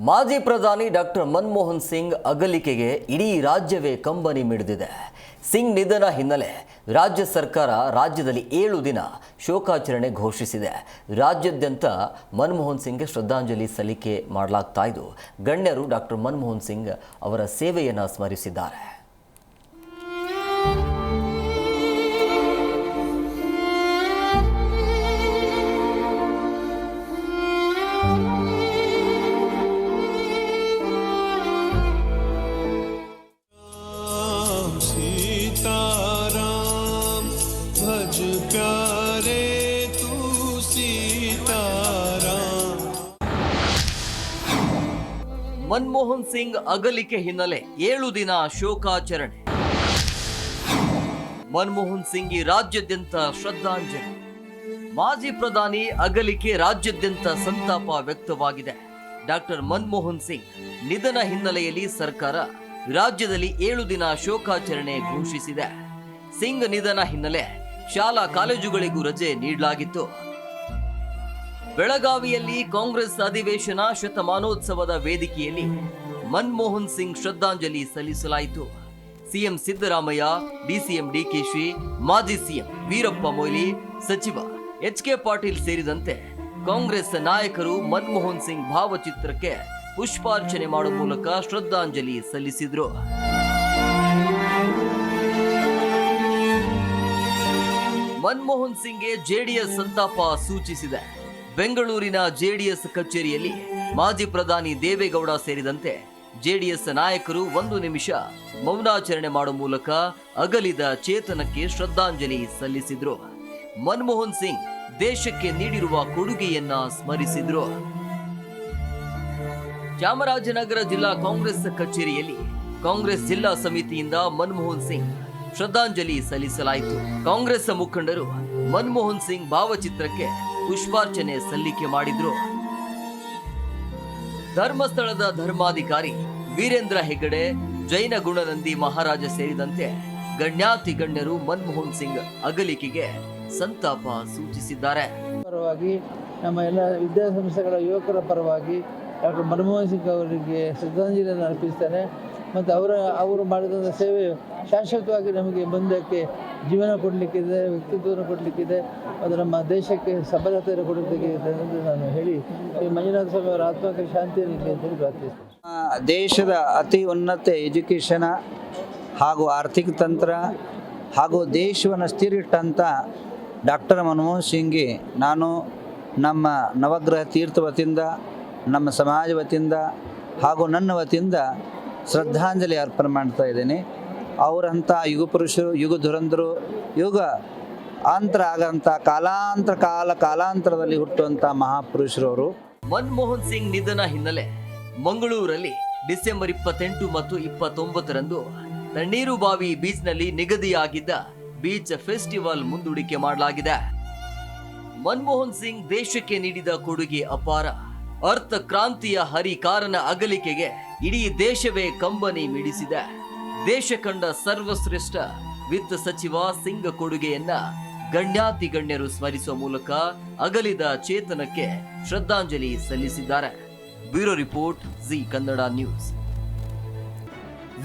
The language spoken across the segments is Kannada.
ಮಾಜಿ ಪ್ರಧಾನಿ ಡಾಕ್ಟರ್ ಮನಮೋಹನ್ ಸಿಂಗ್ ಅಗಲಿಕೆಗೆ ಇಡೀ ರಾಜ್ಯವೇ ಕಂಬನಿ ಮಿಡಿದಿದೆ. ಸಿಂಗ್ ನಿಧನ ಹಿನ್ನೆಲೆ ರಾಜ್ಯ ಸರ್ಕಾರ ರಾಜ್ಯದಲ್ಲಿ ಏಳು ದಿನ ಶೋಕಾಚರಣೆ ಘೋಷಿಸಿದೆ. ರಾಜ್ಯಾದ್ಯಂತ ಮನಮೋಹನ್ ಸಿಂಗ್ಗೆ ಶ್ರದ್ಧಾಂಜಲಿ ಸಲ್ಲಿಕೆ ಮಾಡಲಾಗ್ತಾ ಗಣ್ಯರು ಡಾಕ್ಟರ್ ಮನಮೋಹನ್ ಸಿಂಗ್ ಅವರ ಸೇವೆಯನ್ನು ಸ್ಮರಿಸಿದ್ದಾರೆ. प्यारे तू सीताराम ಮನಮೋಹನ್ ಸಿಂಗ್ ಅಗಲಿಕೆ ಹಿನ್ನೆಲೆ ಏಳು ದಿನ ಶೋಕಾಚರಣೆ ಮನಮೋಹನ್ ಸಿಂಗ್ ರಾಜ್ಯಾದ್ಯಂತ ಶ್ರದ್ಧಾಂಜಲಿ ಮಾಜಿ ಪ್ರಧಾನಿ ಅಗಲಿಕೆ ರಾಜ್ಯಾದ್ಯಂತ ಸಂತಾಪ ವ್ಯಕ್ತವಾಗಿದೆ ಡಾಕ್ಟರ್ ಮನಮೋಹನ್ ಸಿಂಗ್ ನಿಧನ ಹಿನ್ನೆಲೆಯಲ್ಲಿ ಸರ್ಕಾರ ರಾಜ್ಯದಲ್ಲಿ ಏಳು ದಿನ ಶೋಕಾಚರಣೆ ಘೋಷಿಸಿದೆ ಸಿಂಗ್ ನಿಧನ ಹಿನ್ನೆಲೆ ಶಾಲಾ ಕಾಲೇಜುಗಳಿಗೂ ರಜೆ ನೀಡಲಾಗಿತ್ತು. ಬೆಳಗಾವಿಯಲ್ಲಿ ಕಾಂಗ್ರೆಸ್ ಅಧಿವೇಶನ ಶತಮಾನೋತ್ಸವದ ವೇದಿಕೆಯಲ್ಲಿ ಮನಮೋಹನ್ ಸಿಂಗ್ ಶ್ರದ್ಧಾಂಜಲಿ ಸಲ್ಲಿಸಲಾಯಿತು. ಸಿಎಂ ಸಿದ್ದರಾಮಯ್ಯ, ಡಿಸಿಎಂ ಡಿಕೆಶಿ, ಮಾಜಿ ಸಿಎಂ ವೀರಪ್ಪ ಮೊಯ್ಲಿ, ಸಚಿವ ಎಚ್ ಕೆ ಪಾಟೀಲ್ ಸೇರಿದಂತೆ ಕಾಂಗ್ರೆಸ್ ನಾಯಕರು ಮನಮೋಹನ್ ಸಿಂಗ್ ಭಾವಚಿತ್ರಕ್ಕೆ ಪುಷ್ಪಾರ್ಚನೆ ಮಾಡುವ ಮೂಲಕ ಶ್ರದ್ಧಾಂಜಲಿ ಸಲ್ಲಿಸಿದ್ರು. ಮನಮೋಹನ್ ಸಿಂಗ್ಗೆ ಜೆಡಿಎಸ್ ಸಂತಾಪ ಸೂಚಿಸಿದೆ. ಬೆಂಗಳೂರಿನ ಜೆಡಿಎಸ್ ಕಚೇರಿಯಲ್ಲಿ ಮಾಜಿ ಪ್ರಧಾನಿ ದೇವೇಗೌಡ ಸೇರಿದಂತೆ ಜೆಡಿಎಸ್ ನಾಯಕರು ಒಂದು ನಿಮಿಷ ಮೌನಾಚರಣೆ ಮಾಡುವ ಮೂಲಕ ಅಗಲಿದ ಚೇತನಕ್ಕೆ ಶ್ರದ್ಧಾಂಜಲಿ ಸಲ್ಲಿಸಿದ್ರು. ಮನಮೋಹನ್ ಸಿಂಗ್ ದೇಶಕ್ಕೆ ನೀಡಿರುವ ಕೊಡುಗೆಯನ್ನ ಸ್ಮರಿಸಿದ್ರು. ಚಾಮರಾಜನಗರ ಜಿಲ್ಲಾ ಕಾಂಗ್ರೆಸ್ ಕಚೇರಿಯಲ್ಲಿ ಕಾಂಗ್ರೆಸ್ ಜಿಲ್ಲಾ ಸಮಿತಿಯಿಂದ ಮನಮೋಹನ್ ಸಿಂಗ್ ಶ್ರದ್ಧಾಂಜಲಿ ಸಲ್ಲಿಸಲಾಯಿತು. ಕಾಂಗ್ರೆಸ್ ಮುಖಂಡರು ಮನಮೋಹನ್ ಸಿಂಗ್ ಭಾವಚಿತ್ರಕ್ಕೆ ಪುಷ್ಪಾರ್ಚನೆ ಸಲ್ಲಿಕೆ ಮಾಡಿದ್ರು. ಧರ್ಮಸ್ಥಳದ ಧರ್ಮಾಧಿಕಾರಿ ವೀರೇಂದ್ರ ಹೆಗಡೆ, ಜೈನ ಗುಣನಂದಿ ಮಹಾರಾಜ ಸೇರಿದಂತೆ ಗಣ್ಯಾತಿ ಗಣ್ಯರು ಮನಮೋಹನ್ ಸಿಂಗ್ ಅಗಲಿಕೆಗೆ ಸಂತಾಪ ಸೂಚಿಸಿದ್ದಾರೆ. ಪರವಾಗಿ ನಮ್ಮ ಎಲ್ಲ ವಿದ್ಯಾಸಂಸ್ಥೆಗಳ ಯುವಕರ ಪರವಾಗಿ ಡಾಕ್ಟರ್ ಮನಮೋಹನ್ ಸಿಂಗ್ ಅವರಿಗೆ ಶ್ರದ್ಧಾಂಜಲಿಯನ್ನು ಅರ್ಪಿಸ್ತೇನೆ. ಮತ್ತು ಅವರ ಅವರು ಮಾಡಿದಂಥ ಸೇವೆ ಶಾಶ್ವತವಾಗಿ ನಮಗೆ ಮುಂದಕ್ಕೆ ಜೀವನ ಕೊಡಲಿಕ್ಕಿದೆ ವ್ಯಕ್ತಿತ್ವವನ್ನು ಕೊಡಲಿಕ್ಕಿದೆ ಅದು ನಮ್ಮ ದೇಶಕ್ಕೆ ಸಬಲತೆಯನ್ನು ಕೊಡಲಿಕ್ಕೆ ಇದೆ ಎಂದು ನಾನು ಹೇಳಿ ಈ ಮಂಜುನಾಥ ಸ್ವಾಮಿ ಅವರ ಆತ್ಮಕ್ಕೆ ಶಾಂತಿಯನ್ನು ಇರಲಿ ಅಂತ ಹೇಳಿ ಪ್ರಾರ್ಥಿಸ್ತೇನೆ ದೇಶದ ಅತಿ ಉನ್ನತ ಎಜುಕೇಷನ ಹಾಗೂ ಆರ್ಥಿಕ ತಂತ್ರ ಹಾಗೂ ದೇಶವನ್ನು ಸ್ಥಿರಿಟ್ಟಂಥ ಡಾಕ್ಟರ್ ಮನಮೋಹನ್ ಸಿಂಗ್ಗೆ ನಾನು ನಮ್ಮ ನವಗ್ರಹ ತೀರ್ಥ ವತಿಯಿಂದ, ನಮ್ಮ ಸಮಾಜ ವತಿಯಿಂದ ಹಾಗೂ ನನ್ನ ವತಿಯಿಂದ ಶ್ರದ್ಧಾಂಜಲಿ ಅರ್ಪಣೆ ಮಾಡ್ತಾ ಇದ್ದೀನಿ. ಅವರಂಥ ಯುಗ ಪುರುಷರು, ಯುಗ ಧುರಂಧರು ಯುಗ ಅಂತರ ಆಗಂಥ ಕಾಲಾಂತರ ಕಾಲ, ಕಾಲಾಂತರದಲ್ಲಿ ಹುಟ್ಟುವಂಥ ಅವರು ಮನಮೋಹನ್ ಸಿಂಗ್ ನಿಧನ ಹಿನ್ನೆಲೆ ಮಂಗಳೂರಲ್ಲಿ ಡಿಸೆಂಬರ್ ಇಪ್ಪತ್ತೆಂಟು ಮತ್ತು ಇಪ್ಪತ್ತೊಂಬತ್ತರಂದು ತಣ್ಣೀರು ಬಾವಿ ಬೀಚ್ನಲ್ಲಿ ನಿಗದಿಯಾಗಿದ್ದ ಬೀಚ್ ಫೆಸ್ಟಿವಲ್ ಮುಂದೂಡಿಕೆ ಮಾಡಲಾಗಿದೆ. ಮನಮೋಹನ್ ಸಿಂಗ್ ದೇಶಕ್ಕೆ ನೀಡಿದ ಕೊಡುಗೆ ಅಪಾರ. ಅರ್ಥ ಕ್ರಾಂತಿಯ ಹರಿಕಾರನ ಅಗಲಿಕೆಗೆ ಇಡೀ ದೇಶವೇ ಕಂಬನಿ ಮಿಡಿಸಿದೆ. ದೇಶ ಕಂಡ ಸರ್ವಶ್ರೇಷ್ಠ ವಿತ್ತ ಸಚಿವ ಸಿಂಗ್ ಕೊಡುಗೆಯನ್ನ ಗಣ್ಯಾತಿ ಗಣ್ಯರು ಸ್ಮರಿಸುವ ಮೂಲಕ ಅಗಲಿದ ಚೇತನಕ್ಕೆ ಶ್ರದ್ಧಾಂಜಲಿ ಸಲ್ಲಿಸಿದ್ದಾರೆ. Bureau report Zee Kannada news.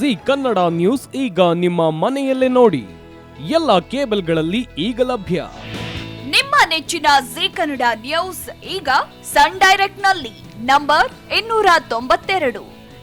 Zee Kannada news ಈಗ ನಿಮ್ಮ ಮನೆಯಲ್ಲೇ ನೋಡಿ. ಎಲ್ಲ ಕೇಬಲ್ಗಳಲ್ಲಿ ಈಗ ಲಭ್ಯ. ನಿಮ್ಮ ನೆಚ್ಚಿನ ಜಿ ಕನ್ನಡ ನ್ಯೂಸ್ ಈಗ ಸನ್ ಡೈರೆಕ್ಟ್ನಲ್ಲಿ ನಂಬರ್ ಇನ್ನೂರ ತೊಂಬತ್ತೆರಡು.